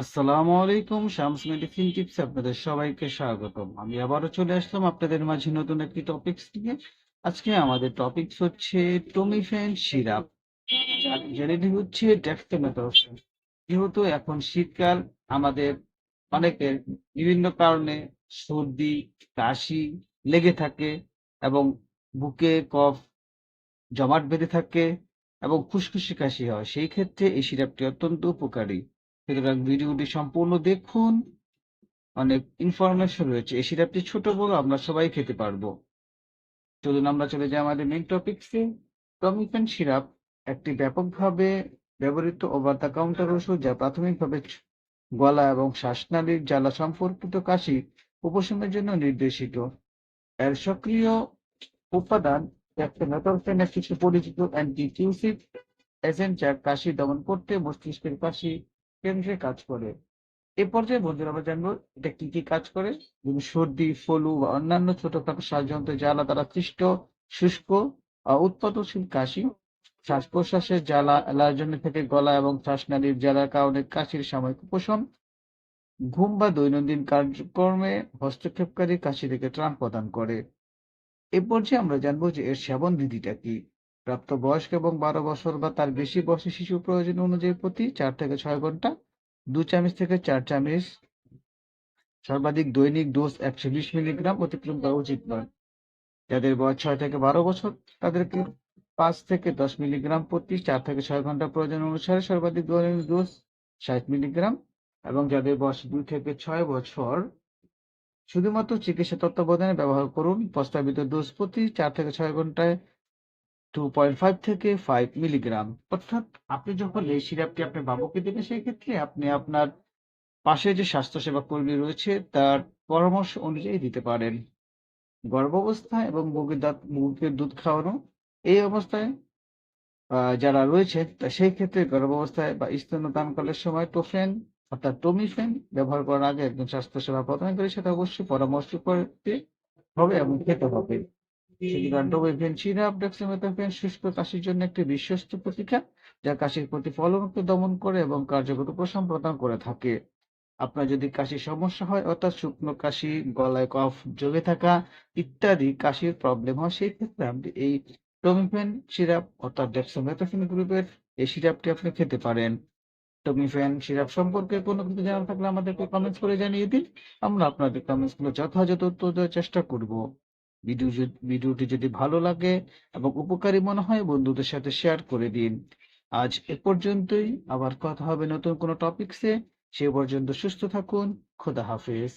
আসসালামু আলাইকুম, Shams medicine tips আপনাদের সবাইকে স্বাগতম। আমি আবারও চলে আসলাম আপনাদের মাঝে নতুন একটি টপিকস নিয়ে। আজকে আমাদের টপিকস হচ্ছে টমিফেন সিরাপ জেনেটি হচ্ছে ডেক্সটেমেথসন যেহেতু এখন শীতকাল, আমাদের অনেকের বিভিন্ন কারণে সর্দি, কাশি লেগে থাকে এবং বুকে কফ, জমাট বেঁধে থাকে এবং খুশখুশি কাশি হয়। সেই ক্ষেত্রে এই সিরাপটি অত্যন্ত উপকারী। সুতরাং ভিডিওটি সম্পূর্ণ দেখুন। অনেক ইনফরমেশন রয়েছে। এই সিরাপটি ছোট বড়, আমরা সবাই খেতে পারব। চলুন আমরা চলে যাই আমাদের মেন টপিকসে টমিফেন সিরাপ একটি ব্যাপকভাবে ব্যবহৃত ওভার দ্য কাউন্টার ওষুধ যা প্রাথমিকভাবে গলা এবং শ্বাসনালীর জ্বালা সম্পর্কিত কাশি উপশমের জন্য নির্দেশিত। এর সক্রিয় উপাদান ডেক্সামেথসোফেন কিছু পরিচিত অ্যান্টিটিউসিভ এজেন্ট যা কাশি দমন করতে মস্তিষ্কের কাশি কেন্দ্রে কাজ করে। এ পর্যায়ে বন্ধুরা আমরা জানব এটা কি কি কাজ করে? যেমন সর্দি, ফলু বা অন্যান্য ছোটখাটো শ্বাসযন্ত্রে জ্বালা দ্বারা সৃষ্ট, শুষ্ক উৎপাদনশীল কাশি। শ্বাস প্রশ্বাসের জ্বালা অ্যালার্জেন থেকে গলা এবং শ্বাসনালীর জ্বালার কারণে কাশির সাময়িক উপশম। ঘুম বা দৈনন্দিন কার্যক্রমে হস্তক্ষেপকারী কাশি থেকে ত্রাণ প্রদান করে। এ পর্যায়ে আমরা জানব যে এর সেবন বিধিটা কি? প্রাপ্তবয়স্ক এবং বারো বছর বা তার বেশি বয়সী শিশু প্রয়োজন অনুযায়ী প্রতি চার থেকে ছয় ঘণ্টা, দু চামচ থেকে চার চামচ সর্বাধিক দৈনিক ডোজ একশো বিশ মিলিগ্রাম অতিক্রম করা উচিত নয়। যাদের বয়স ছয় থেকে বারো বছর, তাদেরকে পাঁচ থেকে দশ মিলিগ্রাম প্রতি চার থেকে ছয় ঘণ্টা প্রয়োজন অনুসারে সর্বাধিক দৈনিক ডোজ ষাট মিলিগ্রাম এবং যাদের বয়স দুই থেকে ছয় বছর, শুধুমাত্র চিকিৎসা তত্ত্বাবধানে ব্যবহার করুন। প্রস্তাবিত ডোজ প্রতি চার থেকে ছয় ঘন্টায় টু পয়েন্ট ফাইভ থেকে ফাইভ মিলিগ্রাম অর্থাৎ আপনি যখন এই সিরাপটি আপনি বাবুকে দেবেন সেই ক্ষেত্রে আপনি আপনার পাশে যে স্বাস্থ্যসেবা কর্মী রয়েছে, তার পরামর্শ অনুযায়ী দিতে পারেন। গর্ভাবস্থায় এবং বুকের দাঁত বুকের দুধ খাওয়ানো, এই অবস্থায় যারা রয়েছে, তা সেই ক্ষেত্রে গর্ভাবস্থায় বা স্তন্যদানকালের সময় টোফেন অর্থাৎ টমিফেন ব্যবহার করার আগে একজন স্বাস্থ্যসেবা প্রদানকারী সাথে অবশ্যই পরামর্শ করতে হবে এবং খেতে হবে। সুতরাং টোমিফেন সিরাপ শুষ্ক কাশির জন্য একটি বিশ্বস্ত প্রতিকার যা কাশির প্রতিফলনকে দমন করে এবং কার্যকর উপশম প্রদান করে থাকে। আপনার যদি কাশির সমস্যা হয় অর্থাৎ শুকনো কাশি গলায় কফ জমে থাকা ইত্যাদি কাশির প্রবলেম হয় সেই ক্ষেত্রে আপনি এই টমিফেন সিরাপ অর্থাৎ ডেক্সামেথাসোন গ্রুপের এই সিরাপটি আপনি খেতে পারেন। টমিফেন সিরাপ সম্পর্কে কোনো কিছু জানা থাকলে আমাদেরকে কমেন্টস করে জানিয়ে দিন। আমরা আপনাদের কমেন্টসগুলো যথাযথ উত্তর দেওয়ার চেষ্টা করব। ভিডিও ভিডিওটি যদি ভালো লাগে এবং উপকারী মনে হয়, বন্ধুদের সাথে শেয়ার করে দিন। আজ এ পর্যন্তই। আবার কথা হবে নতুন কোনো টপিকসে সে পর্যন্ত সুস্থ থাকুন। খোদা হাফেজ।